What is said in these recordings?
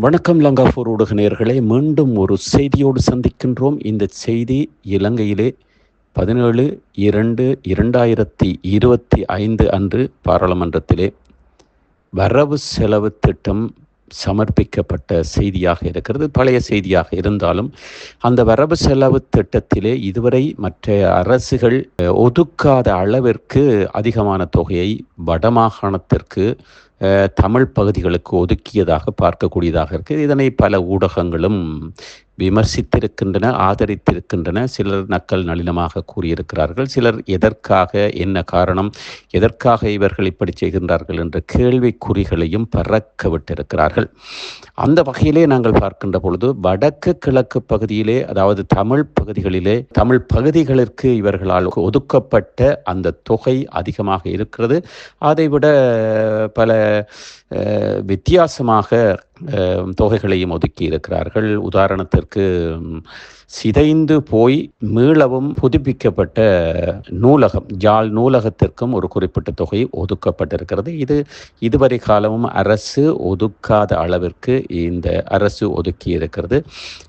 வணக்கம் லங்காபூர் ஊடக நேயர்களே மீண்டும் ஒரு செய்தியோடு சந்திக்கின்றோம். இந்த செய்தி இலங்கையிலே பதினேழு இரண்டு இரண்டாயிரத்தி இருபத்தி ஐந்து அன்று பாராளுமன்றத்திலே வரவு செலவு திட்டம் சமர்ப்பிக்கப்பட்ட செய்தியாக இருக்கிறது. பழைய செய்தியாக இருந்தாலும் அந்த வரவு செலவு திட்டத்திலே இதுவரை மற்ற அரசுகள் ஒதுக்காத அளவிற்கு அதிகமான தொகையை வடமாகாணத்திற்கு தமிழ் பகுதிகளுக்கு ஒதுக்கியதாக பார்க்கக்கூடியதாக இருக்குது இதனை பல ஊடகங்களும் விமர்சித்திருக்கின்றன ஆதரித்திருக்கின்றன. சிலர் நக்கல் நளினமாக கூறியிருக்கிறார்கள். சிலர் எதற்காக என்ன காரணம் எதற்காக இவர்கள் இப்படி செய்கின்றார்கள் என்ற கேள்விக்குறிகளையும் பறக்க விட்டிருக்கிறார்கள். அந்த வகையிலே நாங்கள் பார்க்கின்ற பொழுது வடக்கு கிழக்கு பகுதியிலே அதாவது தமிழ் பகுதிகளிலே தமிழ் பகுதிகளிற்கு இவர்களால் ஒதுக்கப்பட்ட அந்த தொகை அதிகமாக இருக்கிறது. அதைவிட பல வித்தியாசமாக தொகைகளையும் ஒதுக்கி இருக்கிறார்கள். உதாரணத்திற்கு சிதைந்து போய் மீளவும் புதுப்பிக்கப்பட்ட நூலகம் ஜாழ் நூலகத்திற்கும் ஒரு குறிப்பிட்ட தொகை ஒதுக்கப்பட்டிருக்கிறது. இது இதுவரை காலமும் அரசு ஒதுக்காத அளவிற்கு இந்த அரசு ஒதுக்கி இருக்கிறது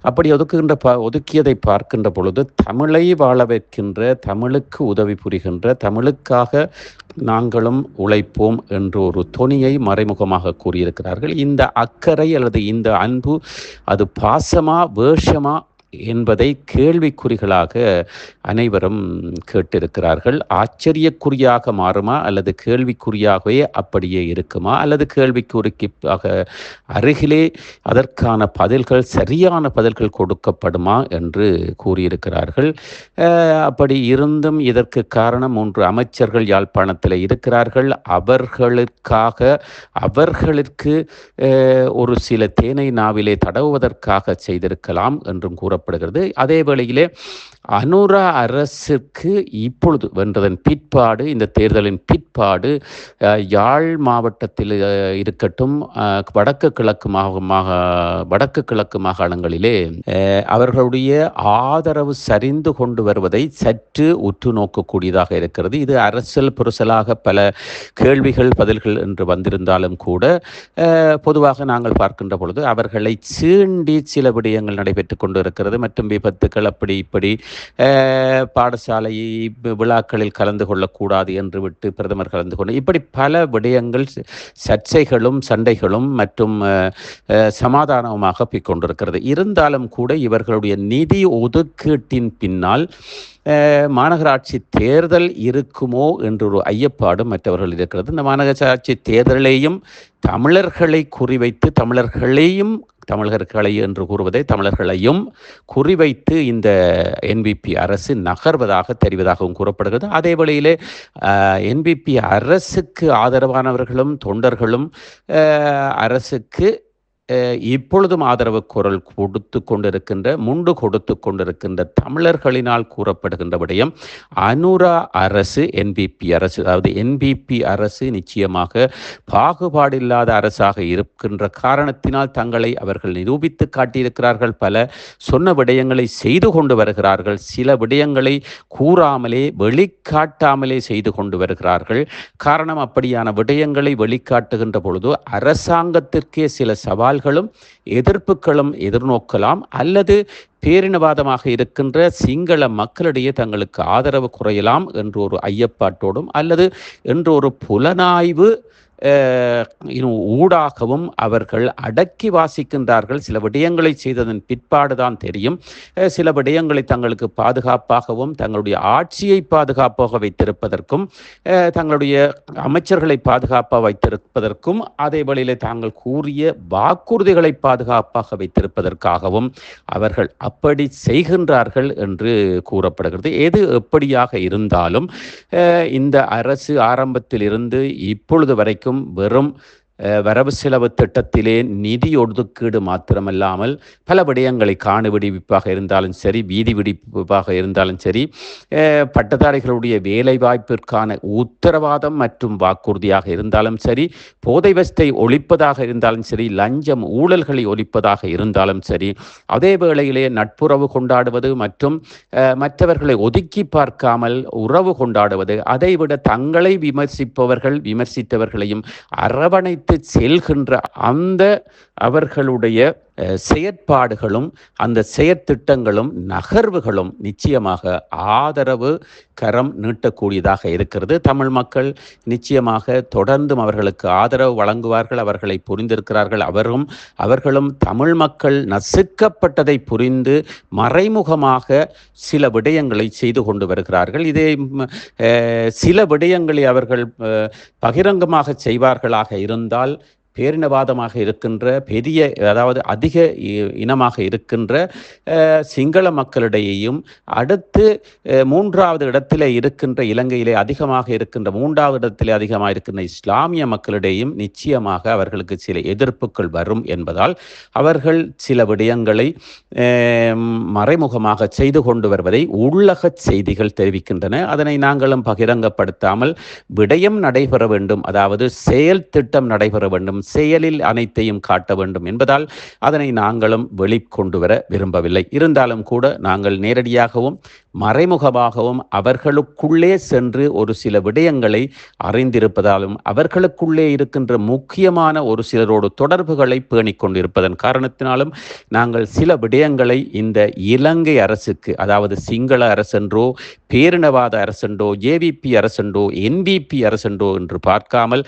அப்படி ஒதுக்குகின்ற ப ஒதுக்கியதை பார்க்கின்ற பொழுது தமிழை வாழ வைக்கின்ற தமிழுக்கு உதவி புரிகின்ற தமிழுக்காக நாங்களும் உழைப்போம் என்ற ஒரு தொனியை மறைமுகமாக கூறியிருக்கிறார்கள். இந்த அக்கறை அல்லது இந்த அன்பு அது பாசமா வேஷமா என்பதை கேள்விக்குறிகளாக அனைவரும் கேட்டிருக்கிறார்கள். ஆச்சரியக்குறியாக மாறுமா அல்லது கேள்விக்குறியாகவே அப்படியே இருக்குமா? அல்லது கேள்விக்குறிக்காக அருகிலே அதற்கான பதில்கள் சரியான பதில்கள் கொடுக்கப்படுமா என்று கூறியிருக்கிறார்கள். அப்படி இருந்தும் இதற்கு காரணம் மூன்று அமைச்சர்கள் யாழ்ப்பாணத்தில் இருக்கிறார்கள். அவர்களுக்காக அவர்களுக்கு ஒரு சில தேனை நாவிலே தடவுவதற்காக செய்திருக்கலாம் என்றும் கூறப்படுகிறது அதே வேளையிலே அனுரா அரசுக்கு இப்பொழுது வென்றதன் பிற்பாடு இந்த தேர்தலின் பிற்பாடு யாழ் மாவட்டத்தில் இருக்கட்டும் வடக்கு கிழக்கு மாக வடக்கு கிழக்கு மாகாணங்களிலே அவர்களுடைய ஆதரவு சரிந்து கொண்டு வருவதை சற்று உற்று நோக்கக்கூடியதாக இருக்கிறது. இது அரசியல் புரசலாக பல கேள்விகள் பதில்கள் என்று வந்திருந்தாலும் கூட பொதுவாக நாங்கள் பார்க்கின்ற பொழுது அவர்களை சீண்டி சில விடயங்கள் நடைபெற்றுக் கொண்டு இருக்கிறது மற்றும் விபத்துக்கள் அப்படி இப்படி பாடசாலை விழாக்களில் கலந்து கொள்ளக்கூடாது என்று விட்டு பிரதமர் கலந்து கொண்டு இப்படி பல விடயங்கள் சர்ச்சைகளும் சண்டைகளும் மற்றும் சமாதானமாக போய்க்கொண்டிருக்கிறது. இருந்தாலும் கூட இவர்களுடைய நிதி ஒதுக்கீட்டின் பின்னால் மாநகராட்சி தேர்தல் இருக்குமோ என்ற ஒரு ஐயப்பாடு மற்றவர்கள் இருக்கிறது. இந்த மாநகராட்சி தேர்தலையும் தமிழர்களை குறிவைத்து தமிழர்களையும் தமிழர்களை என்று கூறுவதை தமிழர்களையும் குறிவைத்து இந்த என்பிபி அரசு நகர்வதாக தெரிவதாகவும் கூறப்படுகிறது. அதே வேளையிலே என்பிபி அரசுக்கு ஆதரவானவர்களும் தொண்டர்களும் அரசுக்கு இப்பொழுதும் ஆதரவு குரல் கொடுத்து கொண்டிருக்கின்ற முண்டு கொடுத்து கொண்டிருக்கின்ற தமிழர்களினால் கூறப்படுகின்ற விடயம் அனுரா அரசு என்பிபி அரசு அதாவது என்பிபி அரசு நிச்சயமாக பாகுபாடில்லாத அரசாக இருக்கின்ற காரணத்தினால் தங்களை அவர்கள் நிரூபித்து காட்டியிருக்கிறார்கள். பல சொன்ன விடயங்களை செய்து கொண்டு வருகிறார்கள். சில விடயங்களை கூறாமலே வெளிக்காட்டாமலே செய்து கொண்டு வருகிறார்கள். காரணம் அப்படியான விடயங்களை வெளிக்காட்டுகின்ற பொழுது அரசாங்கத்திற்கே சில சவால் சவால்களும் எதிர்ப்புகளும் எதிர்நோக்கலாம் அல்லது பேரினவாதமாக இருக்கின்ற சிங்கள மக்களிடையே தங்களுக்கு ஆதரவு குறையலாம் என்ற ஒரு ஐயப்பாட்டோடும் அல்லது என்ற ஒரு புலனாய்வு ஊடாகவும் அவர்கள் அடக்கி வாசிக்கின்றார்கள். சில விடயங்களை செய்ததன் பிற்பாடுதான் தெரியும். சில விடயங்களை தங்களுக்கு பாதுகாப்பாகவும் தங்களுடைய ஆட்சியை பாதுகாப்பாக வைத்திருப்பதற்கும் தங்களுடைய அமைச்சர்களை பாதுகாப்பாக வைத்திருப்பதற்கும் அதே வழியிலே தாங்கள் கூறிய வாக்குறுதிகளை பாதுகாப்பாக வைத்திருப்பதற்காகவும் அவர்கள் அப்படி செய்கின்றார்கள் என்று கூறப்படுகிறது. எது எப்படியாக இருந்தாலும் இந்த அரசு ஆரம்பத்தில் இருந்து இப்பொழுது வரைக்கும் வெறும் அஹ், வரவு செலவு திட்டத்திலே நிதி ஒதுக்கீடு மாத்திரமல்லாமல் பல விடயங்களை காணு விடுவிப்பாக இருந்தாலும் சரி வீதி விடுவிப்பாக இருந்தாலும் சரி பட்டதாரிகளுடைய வேலை வாய்ப்பிற்கான உத்தரவாதம் மற்றும் வாக்குறுதியாக இருந்தாலும் சரி போதை வஸ்தை ஒழிப்பதாக இருந்தாலும் சரி லஞ்சம் ஊழல்களை ஒழிப்பதாக இருந்தாலும் சரி அதே வேளையிலே நட்புறவு கொண்டாடுவது மற்றும் மற்றவர்களை ஒதுக்கி பார்க்காமல் உறவு கொண்டாடுவது அதைவிட தங்களை விமர்சிப்பவர்கள் விமர்சித்தவர்களையும் அரவணைத்து செல்கின்ற அந்த அவர்களுடைய செயற்பாடுகளும் அந்த செயற்திட்டங்களும் நகர்வுகளும் நிச்சயமாக ஆதரவு கரம் நீட்டக்கூடியதாக இருக்கிறது. தமிழ் மக்கள் நிச்சயமாக தொடர்ந்தும் அவர்களுக்கு ஆதரவு வழங்குவார்கள் அவர்களை புரிந்திருக்கிறார்கள். அவரும் அவர்களும் தமிழ் மக்கள் நசுக்கப்பட்டதை புரிந்து மறைமுகமாக சில விடயங்களை செய்து கொண்டு வருகிறார்கள். இதே சில விடயங்களை அவர்கள் பகிரங்கமாக செய்வார்களாக இருந்தால் பேரினவாதமாக இருக்கின்ற பெரிய அதாவது அதிக இ- இனமாக இருக்கின்ற சிங்கள மக்களிடையேயும் அடுத்து மூன்றாவது இடத்திலே இருக்கின்ற இலங்கையிலே அதிகமாக இருக்கின்ற மூன்றாவது இடத்திலே அதிகமாக இருக்கின்ற இஸ்லாமிய மக்களிடையும் நிச்சயமாக அவர்களுக்கு சில எதிர்ப்புகள் வரும் என்பதால் அவர்கள் சில விடயங்களை மறைமுகமாக செய்து கொண்டு வருவதை உள்ளக செய்திகள் தெரிவிக்கின்றன. அதனை நாங்களும் பகிரங்கப்படுத்தாமல் விடயம் நடைபெற வேண்டும். அதாவது செயல் திட்டம் நடைபெற வேண்டும். செயலில் அனைத்தையும் காட்ட வேண்டும் என்பதால் அதனை நாங்களும் வெளிக்கொண்டு வர விரும்பவில்லை. இருந்தாலும் கூட நாங்கள் நேரடியாகவும் மறைமுகமாகவும் அவர்களுக்குள்ளே சென்று ஒரு சில விடயங்களை அறிந்திருப்பதாலும் அவர்களுக்குள்ளே இருக்கின்ற முக்கியமான ஒரு சிலரோடு தொடர்புகளை பேணிக் கொண்டிருப்பதன் காரணத்தினாலும் நாங்கள் சில விடயங்களை இந்த இலங்கை அரசுக்கு அதாவது சிங்கள அரசென்றோ பேரினவாத அரசென்றோ ஏவிபி அரசென்றோ என்பிபி அரசென்றோ என்று பார்க்காமல்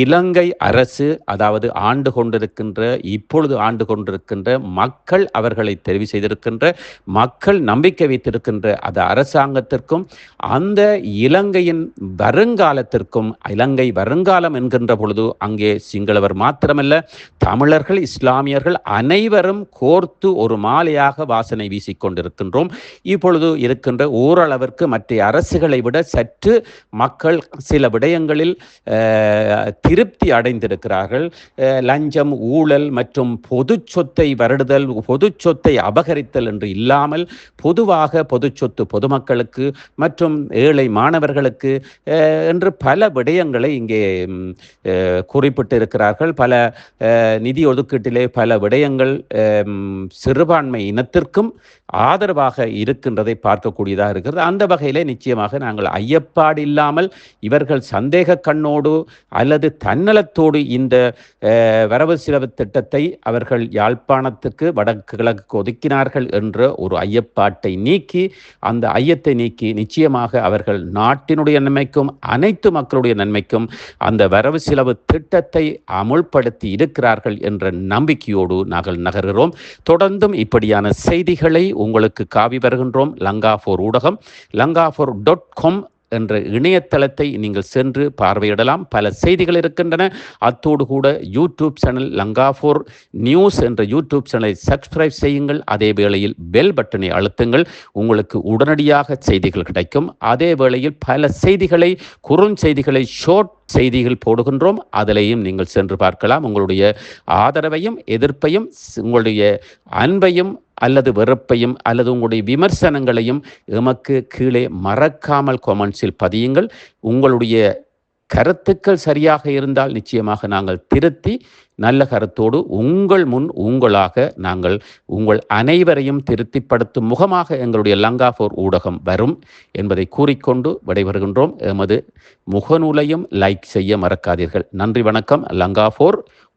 இலங்கை அரசு அதாவது ஆண்டு கொண்டிருக்கின்ற இப்பொழுது ஆண்டு கொண்டிருக்கின்ற மக்கள் அவர்களை தெரிவு செய்திருக்கின்ற மக்கள் நம்பிக்கை வைத்திருக்கின்ற அந்த அரசாங்கத்திற்கும் அந்த இலங்கையின் வருங்காலத்திற்கும் இலங்கை வருங்காலம் என்கின்ற பொழுது அங்கே சிங்களவர் மாத்திரமல்ல தமிழர்கள் இஸ்லாமியர்கள் அனைவரும் கோர்த்து ஒரு மாலையாக வாசனை வீசிக்கொண்டிருக்கின்றோம் இப்பொழுது இருக்கின்ற ஓரளவிற்கு மற்ற அரசுகளை விட சற்று மக்கள் சில விடயங்களில் திருப்தி அடைந்திருக்கிறார்கள். அஹ், லஞ்சம் ஊழல் மற்றும் பொது சொத்தை வருடுதல் பொது சொத்தை அபகரித்தல் என்று இல்லாமல் பொதுவாக பொது சொத்து பொதுமக்களுக்கு மற்றும் ஏழை மாணவர்களுக்கு என்று பல விடயங்களை இங்கே குறிப்பிட்டு இருக்கிறார்கள் பல நிதி ஒதுக்கீட்டிலே பல விடயங்கள் சிறுபான்மை இனத்திற்கும் ஆதரவாக இருக்கின்றதை பார்க்கக்கூடியதாக இருக்கிறது. அந்த வகையில் நிச்சயமாக நாங்கள் ஐயப்பாடு இல்லாமல் இவர்கள் சந்தேக கண்ணோடு அல்லது தன்னலத்தோடு இந்த வரவு செலவு திட்டத்தை அவர்கள் யாழ்ப்பாணத்துக்கு வடக்கு கிழக்கு ஒதுக்கினார்கள் என்ற ஒரு ஐயப்பாட்டை நீக்கி அந்த ஐயத்தை நீக்கி நிச்சயமாக அவர்கள் நாட்டினுடைய நன்மைக்கும் அனைத்து மக்களுடைய நன்மைக்கும் அந்த வரவு செலவு திட்டத்தை அமுல்படுத்தி இருக்கிறார்கள் என்ற நம்பிக்கையோடு நாங்கள் நகர்கிறோம். தொடர்ந்தும் இப்படியான செய்திகளை உங்களுக்கு காவி வருகின்றோம். லங்கா ஃபோர் ஊடகம் லங்கா ஃபோர் டாட் காம் என்ற இணையதளத்தை நீங்கள் சென்று பார்வையிடலாம். பல செய்திகள் இருக்கின்றன. அத்தோடு கூட YouTube channel Lanka four news என்ற யூடியூப் சேனலை சப்ஸ்கிரைப் செய்யுங்கள். அதே வேளையில் பெல் பட்டனை அழுத்துங்கள். உங்களுக்கு உடனடியாக செய்திகள் கிடைக்கும். அதே வேளையில் பல செய்திகளை குறுஞ்செய்திகளை ஷார்ட் செய்திகள் போடுகின்றோம். அதிலையும் நீங்கள் சென்று பார்க்கலாம். உங்களுடைய ஆதரவையும் எதிர்ப்பையும் உங்களுடைய அன்பையும் அல்லது வெறுப்பையும் அல்லது உங்களுடைய விமர்சனங்களையும் எமக்கு கீழே மறக்காமல் கொமெண்ட்ஸில் பதியுங்கள். உங்களுடைய கருத்துக்கள் சரியாக இருந்தால் நிச்சயமாக நாங்கள் திருத்தி நல்ல கருத்தோடு உங்கள் முன் உங்களாக நாங்கள் உங்கள் அனைவரையும் திருப்திப்படுத்தும் முகமாக எங்களுடைய லங்கா ஃபோர் ஊடகம் வரும் என்பதை கூறிக்கொண்டு விடைபெறுகின்றோம். எமது முகநூலையும் லைக் செய்ய மறக்காதீர்கள். நன்றி வணக்கம். லங்கா ஃபோர்